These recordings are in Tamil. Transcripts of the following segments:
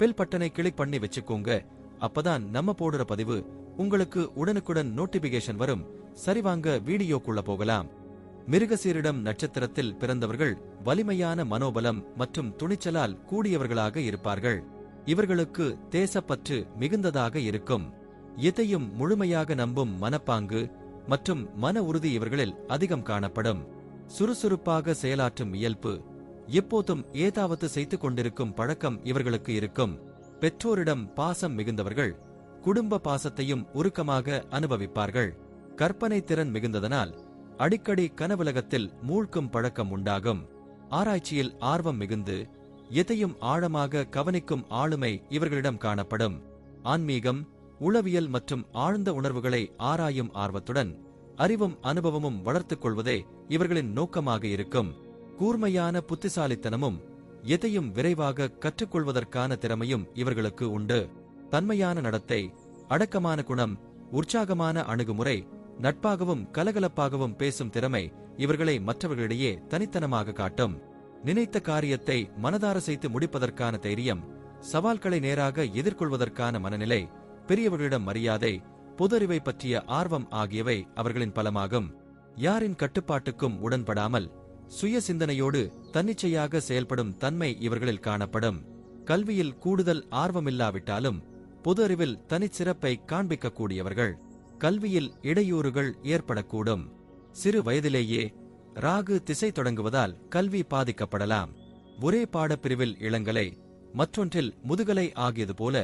பெல் பட்டனை கிளிக் பண்ணி வச்சுக்கோங்க. அப்பதான் நம்ம போடுற பதிவு உங்களுக்கு உடனுக்குடன் நோட்டிபிகேஷன் வரும். சரிவாங்க வீடியோக்குள்ள போகலாம். மிருகசீரிடம் நட்சத்திரத்தில் பிறந்தவர்கள் வலிமையான மனோபலம் மற்றும் துணிச்சலால் கூடியவர்களாக இருப்பார்கள். இவர்களுக்கு தேசப்பற்று மிகுந்ததாக இருக்கும். எதையும் முழுமையாக நம்பும் மனப்பாங்கு மற்றும் மன உறுதி இவர்களில் அதிகம் காணப்படும். சுறுசுறுப்பாக செயலாற்றும் இயல்பு எப்போதும் ஏதாவது செய்து கொண்டிருக்கும் பழக்கம் இவர்களுக்கு இருக்கும். பெற்றோரிடம் பாசம் மிகுந்தவர்கள் குடும்ப பாசத்தையும் உருக்கமாக அனுபவிப்பார்கள். கற்பனை திறன் மிகுந்ததனால் அடிக்கடி கனவுலகத்தில் மூழ்கும் பழக்கம் உண்டாகும். ஆராய்ச்சியில் ஆர்வம் மிகுந்து எதையும் ஆழமாக கவனிக்கும் ஆளுமை இவர்களிடம் காணப்படும். ஆன்மீகம் உளவியல் மற்றும் ஆழ்ந்த உணர்வுகளை ஆராயும் ஆர்வத்துடன் அறிவும் அனுபவமும் வளர்த்துக் கொள்வதே இவர்களின் நோக்கமாக இருக்கும். கூர்மையான புத்திசாலித்தனமும் எதையும் விரைவாக கற்றுக்கொள்வதற்கான திறமையும் இவர்களுக்கு உண்டு. தன்மையான நடத்தை அடக்கமான குணம் உற்சாகமான அணுகுமுறை நட்பாகவும் கலகலப்பாகவும் பேசும் திறமை இவர்களை மற்றவர்களிடையே தனித்தனமாக காட்டும். நினைத்த காரியத்தை மனதார செய்து முடிப்பதற்கான தைரியம் சவால்களை நேராக எதிர்கொள்வதற்கான மனநிலை பெரியவர்களிடம் மரியாதை பொதறிவை பற்றிய ஆர்வம் ஆகியவை அவர்களின் பலமாகும். யாரின் கட்டுப்பாட்டுக்கும் உடன்படாமல் சுய சிந்தனையோடு தன்னிச்சையாக செயல்படும் தன்மை இவர்களில் காணப்படும். கல்வியில் கூடுதல் ஆர்வமில்லாவிட்டாலும் பொது அறிவில் தனிச்சிறப்பை காண்பிக்கக்கூடியவர்கள். கல்வியில் இடையூறுகள் ஏற்படக்கூடும். சிறு வயதிலேயே ராகு திசை தொடங்குவதால் கல்வி பாதிக்கப்படலாம். ஒரே பாடப்பிரிவில் இளங்கலை மற்றொன்றில் முதுகலை ஆகியது போல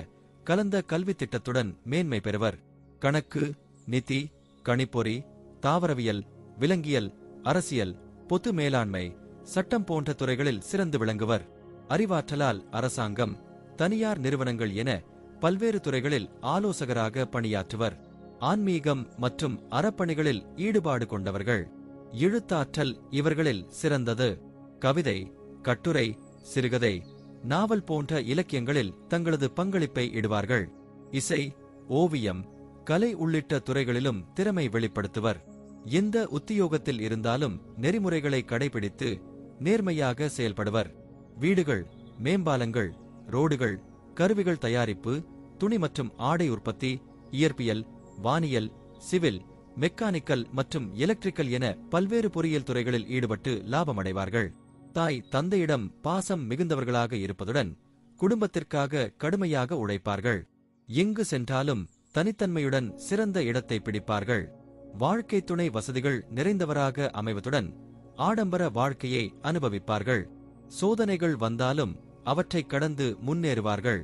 கலந்த கல்வி திட்டத்துடன் மேன்மை பெறுவர். கணக்கு நிதி கணிப்பொறி தாவரவியல் விலங்கியல் அரசியல் பொது மேலாண்மை சட்டம் போன்ற துறைகளில் சிறந்து விளங்குவர். அறிவாற்றலால் அரசாங்கம் தனியார் நிறுவனங்கள் என பல்வேறு துறைகளில் ஆலோசகராக பணியாற்றுவர். ஆன்மீகம் மற்றும் அறப்பணிகளில் ஈடுபாடு கொண்டவர்கள். இழுத்தாற்றல் இவர்களில் சிறந்தது. கவிதை கட்டுரை சிறுகதை நாவல் போன்ற இலக்கியங்களில் தங்களது பங்களிப்பை இடுவார்கள். இசை ஓவியம் கலை உள்ளிட்ட துறைகளிலும் திறமை வெளிப்படுத்துவர். எந்த உத்தியோகத்தில் இருந்தாலும் நெறிமுறைகளை கடைபிடித்து நேர்மையாக செயல்படுவர். வீடுகள் மேம்பாலங்கள் ரோடுகள் கருவிகள் தயாரிப்பு துணி மற்றும் ஆடை உற்பத்தி இயற்பியல் வானியல் சிவில் மெக்கானிக்கல் மற்றும் எலக்ட்ரிக்கல் என பல்வேறு பொறியியல் துறைகளில் ஈடுபட்டு லாபமடைவார்கள். தாய் தந்தையிடம் பாசம் மிகுந்தவர்களாக இருப்பதுடன் குடும்பத்திற்காக கடுமையாக உழைப்பார்கள். எங்கு சென்றாலும் தனித்தன்மையுடன் சிறந்த இடத்தை பிடிப்பார்கள். வாழ்க்கை துணை வசதிகள் நிறைந்தவராக அமைவதுடன் ஆடம்பர வாழ்க்கையை அனுபவிப்பார்கள். சோதனைகள் வந்தாலும் அவற்றை கடந்து முன்னேறுவார்கள்.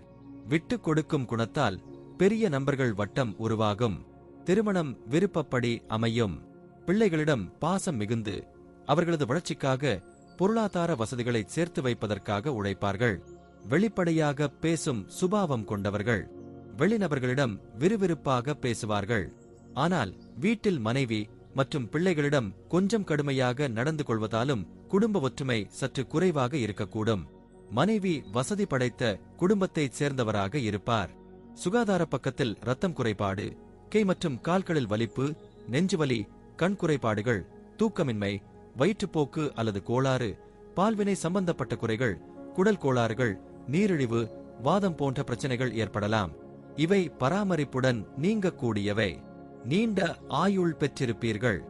விட்டுக் கொடுக்கும் குணத்தால் பெரிய நண்பர்கள் வட்டம் உருவாகும். திருமணம் விருப்பப்படி அமையும். பிள்ளைகளிடம் பாசம் மிகுந்து அவர்களது வளர்ச்சிக்காக பொருளாதார வசதிகளை சேர்த்து வைப்பதற்காக உழைப்பார்கள். வெளிப்படையாக பேசும் சுபாவம் கொண்டவர்கள். வெளிநபர்களிடம் விறுவிறுப்பாக பேசுவார்கள். ஆனால் வீட்டில் மனைவி மற்றும் பிள்ளைகளிடம் கொஞ்சம் கடுமையாக நடந்து கொள்வதாலும் குடும்ப ஒற்றுமை சற்று குறைவாக இருக்கக்கூடும். மனைவி வசதி படைத்த குடும்பத்தைச் சேர்ந்தவராக இருப்பார். சுகாதார பக்கத்தில் ரத்தம் குறைபாடு கை மற்றும் கால்களில் வலிப்பு நெஞ்சுவலி கண் குறைபாடுகள் தூக்கமின்மை வயிற்றுப்போக்கு அல்லது கோளாறு பால்வினை சம்பந்தப்பட்ட குறைகள் குடல் கோளாறுகள் நீரிழிவு வாதம் போன்ற பிரச்சனைகள் ஏற்படலாம். இவை பராமரிப்புடன் நீங்கக்கூடியவை. நீண்ட ஆயுள் பெற்றிருப்பீர்கள்.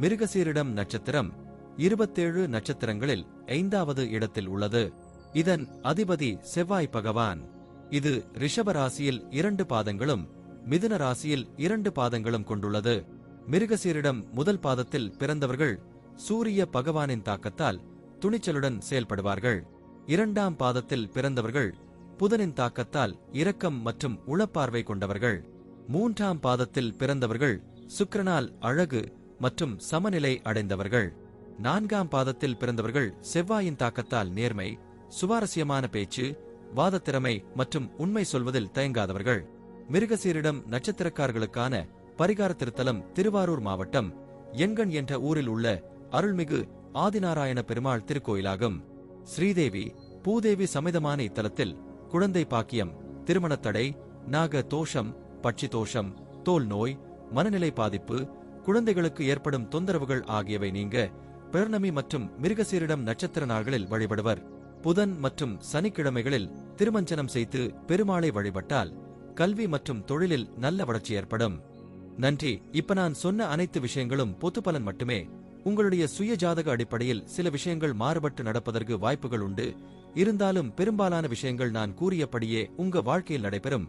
மிருகசீரிடம் நட்சத்திரம் இருபத்தேழு நட்சத்திரங்களில் ஐந்தாவது இடத்தில் உள்ளது. இதன் அதிபதி செவ்வாய் பகவான். இது ரிஷபராசியில் இரண்டு பாதங்களும் மிதுன ராசியில் இரண்டு பாதங்களும் கொண்டுள்ளது. மிருகசீரிடம் முதல் பாதத்தில் பிறந்தவர்கள் சூரிய பகவானின் தாக்கத்தால் துணிச்சலுடன் செயல்படுவார்கள். இரண்டாம் பாதத்தில் பிறந்தவர்கள் புதனின் தாக்கத்தால் இரக்கம் மற்றும் உளப்பார்வை கொண்டவர்கள். மூன்றாம் பாதத்தில் பிறந்தவர்கள் சுக்கிரனால் அழகு மற்றும் சமநிலை அடைந்தவர்கள். நான்காம் பாதத்தில் பிறந்தவர்கள் செவ்வாயின் தாக்கத்தால் நேர்மை சுவாரஸ்யமான பேச்சு வாதத்திறமை மற்றும் உண்மை சொல்வதில் தயங்காதவர்கள். மிருகசீரிடம் நட்சத்திரக்காரர்களுக்கான பரிகார திருத்தலம் திருவாரூர் மாவட்டம் எண்கண் என்ற ஊரில் உள்ள அருள்மிகு ஆதிநாராயண பெருமாள் திருக்கோயிலாகும். ஸ்ரீதேவி பூதேவி சமேதமான இத்தலத்தில் குழந்தை பாக்கியம் திருமணத்தடை நாக தோஷம் பட்சிதோஷம் தோல் நோய் மனநிலை பாதிப்பு குழந்தைகளுக்கு ஏற்படும் தொந்தரவுகள் ஆகியவை நீங்க பௌர்ணமி மற்றும் மிருகசீரிடம் நட்சத்திர நாள்களில் வழிபடுவர். புதன் மற்றும் சனிக்கிழமைகளில் திருமஞ்சனம் செய்து பெருமாளை வழிபட்டால் கல்வி மற்றும் தொழிலில் நல்ல வளர்ச்சி ஏற்படும். நன்றி. இப்ப நான் சொன்ன அனைத்து விஷயங்களும் பொது பலன் மட்டுமே. உங்களுடைய சுய ஜாதக அடிப்படையில் சில விஷயங்கள் மாறுபட்டு நடப்பதற்கு வாய்ப்புகள் உண்டு. இருந்தாலும் பெரும்பாலான விஷயங்கள் நான் கூறியபடியே உங்க வாழ்க்கையில் நடைபெறும்.